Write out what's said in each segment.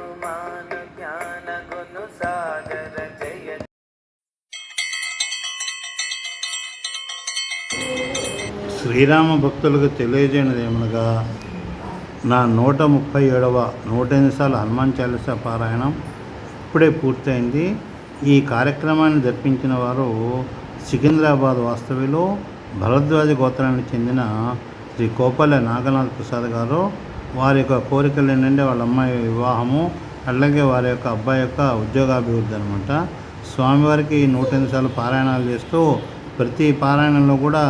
హనుమాన్ జ్ఞాన గును సాగర జయ. శ్రీరామ భక్తులకు తెలియజేయనిది ఏమనగా నా నూట ముప్పై ఏడవ నూట ఎనిమిది సార్లు హనుమాన్ చాలీస పారాయణం ఇప్పుడే పూర్తయింది. ఈ కార్యక్రమాన్ని జరిపించిన వారు సికింద్రాబాద్ వాస్తవిలో భరద్వాజ గోత్రానికి చెందిన శ్రీ కోపల్లె నాగనాథ్ ప్రసాద్ గారు. వారి యొక్క కోరికలు ఏంటంటే వాళ్ళ అమ్మాయి వివాహము అలాగే వారి యొక్క అబ్బాయి యొక్క ఉద్యోగాభివృద్ధి అనమాట స్వామివారికి నూట ఎనిమిది సార్లు పారాయణాలు చేస్తూ ప్రతి పారాయణంలో కూడా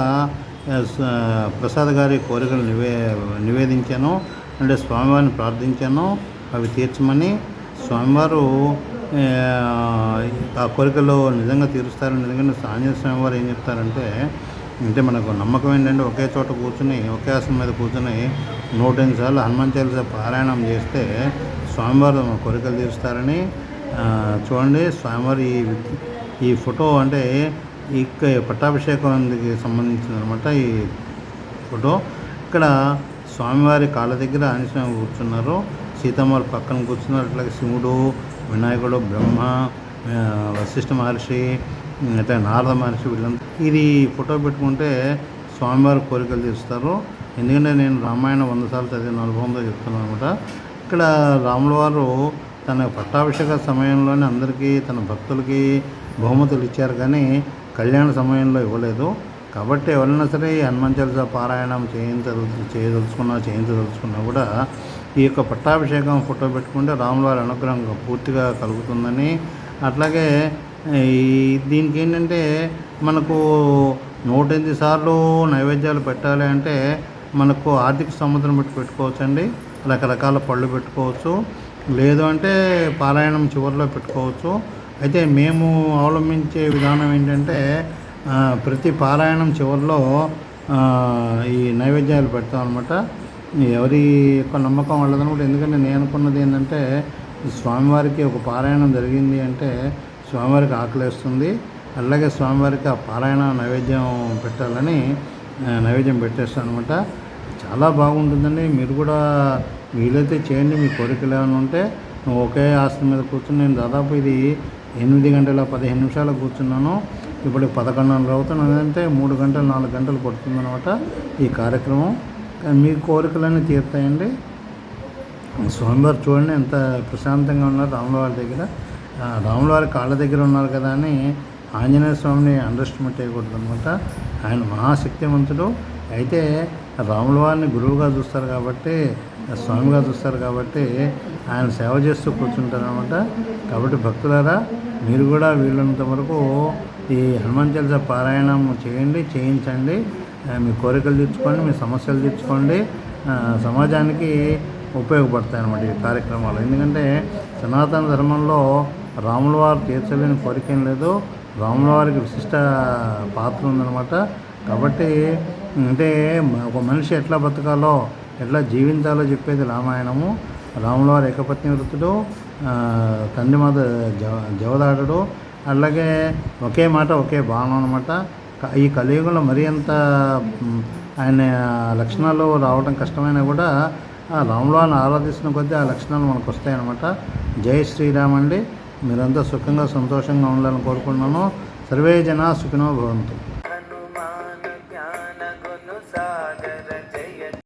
ప్రసాద్ గారి కోరికలు నివే నివేదించాను. అంటే స్వామివారిని ప్రార్థించాను అవి తీర్చమని స్వామివారు ఆ, ఆ కోరికలు నిజంగా తీరుస్తారు ఎందుకంటే ఆంజనేయ స్వామివారు ఏం చెప్తారంటే అంటే మనకు నమ్మకం ఏంటంటే ఒకే చోట కూర్చుని ఒకే ఆసనం మీద కూర్చుని నూట ఎనిమిది సార్లు హనుమాన్ చాలీస పారాయణం చేస్తే స్వామివారు కోరికలు తీరుస్తారని చూడండి స్వామివారి ఈ ఈ ఫోటో అంటే ఇక్క పట్టాభిషేకానికి సంబంధించింది అనమాట ఈ ఫోటో. ఇక్కడ స్వామివారి కాళ్ళ దగ్గర ఆంజనేయ కూర్చున్నారు సీతమ్మవారు పక్కన కూర్చున్నారు అట్లాగే శివుడు వినాయకుడు బ్రహ్మ వశిష్ఠ మహర్షి అయితే నారద మహర్షి వీళ్ళంతా ఇది ఫోటో పెట్టుకుంటే స్వామివారి కోరికలు తీస్తారు ఎందుకంటే నేను రామాయణం వంద సార్లు చదివిన అనుభవంతో చెప్తున్నాను అనమాట. ఇక్కడ రాముల వారు తన పట్టాభిషేక సమయంలోనే అందరికీ తన భక్తులకి బహుమతులు ఇచ్చారు కానీ కళ్యాణ సమయంలో ఇవ్వలేదు. కాబట్టి ఎవరైనా సరే హనుమాన్ చాలీసా పారాయణం చేయించదలు చేయదలుచుకున్నా చేయించదలుచుకున్నా కూడా ఈ యొక్క పట్టాభిషేకం ఫోటో పెట్టుకుంటే రాములవారి అనుగ్రహం పూర్తిగా కలుగుతుందని. అట్లాగే దీనికి ఏంటంటే మనకు నూట ఎనిమిది సార్లు నైవేద్యాలు పెట్టాలి అంటే మనకు ఆర్థిక సముద్రం పెట్టి పెట్టుకోవచ్చండి. రకరకాల పళ్ళు పెట్టుకోవచ్చు. లేదు అంటే పారాయణం చివరిలో పెట్టుకోవచ్చు. అయితే మేము అవలంబించే విధానం ఏంటంటే ప్రతి పారాయణం చివరిలో ఈ నైవేద్యాలు పెడతాం అనమాట ఎవరి యొక్క నమ్మకం వాళ్ళదనమాట ఎందుకంటే నేను అనుకున్నది ఏంటంటే స్వామివారికి ఒక పారాయణం జరిగింది అంటే స్వామివారికి ఆకలేస్తుంది అలాగే స్వామివారికి ఆ పారాయణ నైవేద్యం పెట్టాలని నైవేద్యం పెట్టేస్తాను అనమాట చాలా బాగుంటుందండి. మీరు కూడా వీలైతే చేయండి. మీ కోరికలు ఏమైనా ఉంటే నువ్వు ఒకే ఆసనం మీద కూర్చుని నేను దాదాపు ఇది ఎనిమిది గంటల పదిహేను నిమిషాలు కూర్చున్నాను. ఇప్పుడు పదకొండున్నర అవుతున్నాను అంటే మూడు గంటలు నాలుగు గంటలు పడుతుందన్నమాట ఈ కార్యక్రమం. కానీ మీ కోరికలన్నీ తీరుతాయండి. స్వామివారు చూడండి ఎంత ప్రశాంతంగా ఉన్నారు. రాముల వారి దగ్గర రాముల వారి కాళ్ళ దగ్గర ఉన్నారు కదా అని ఆంజనేయ స్వామిని అండర్స్టిమేట్ చేయకూడదు అనమాట ఆయన మహాశక్తివంతుడు. అయితే రాముల వారిని గురువుగా చూస్తారు కాబట్టి స్వామిగా చూస్తారు కాబట్టి ఆయన సేవ చేస్తూ కూర్చుంటారు అనమాట కాబట్టి భక్తులారా మీరు కూడా వీళ్ళంత వరకు ఈ హనుమాన్ చాలీసా పారాయణం చేయండి చేయించండి. మీ కోరికలు తీర్చుకోండి మీ సమస్యలు తీర్చుకోండి. సమాజానికి ఉపయోగపడతాయి అన్నమాట ఈ కార్యక్రమాలు. ఎందుకంటే సనాతన ధర్మంలో రాముల వారు తీర్చలేని కోరిక ఏం లేదు. రాముల వారికి విశిష్ట పాత్ర ఉందన్నమాట. కాబట్టి అంటే ఒక మనిషి ఎట్లా బతకాలో ఎట్లా జీవించాలో చెప్పేది రామాయణము. రాముల వారి ఏకపత్ని వృత్తుడు తండ్రి మాత జవ జవదాడు అలాగే ఒకే మాట ఒకే భావన అనమాట ఈ కలియుగంలో మరీ అంత ఆయన లక్షణాలు రావడం కష్టమైనా కూడా రాములవారిని రాములను ఆరాధిస్తున్న కొద్దీ ఆ లక్షణాలు మనకు వస్తాయన్నమాట. జై శ్రీరామ్ అండి. మీరంతా సుఖంగా సంతోషంగా ఉండాలని కోరుకుంటున్నాను. సర్వే జనా సుఖినో భవంతు.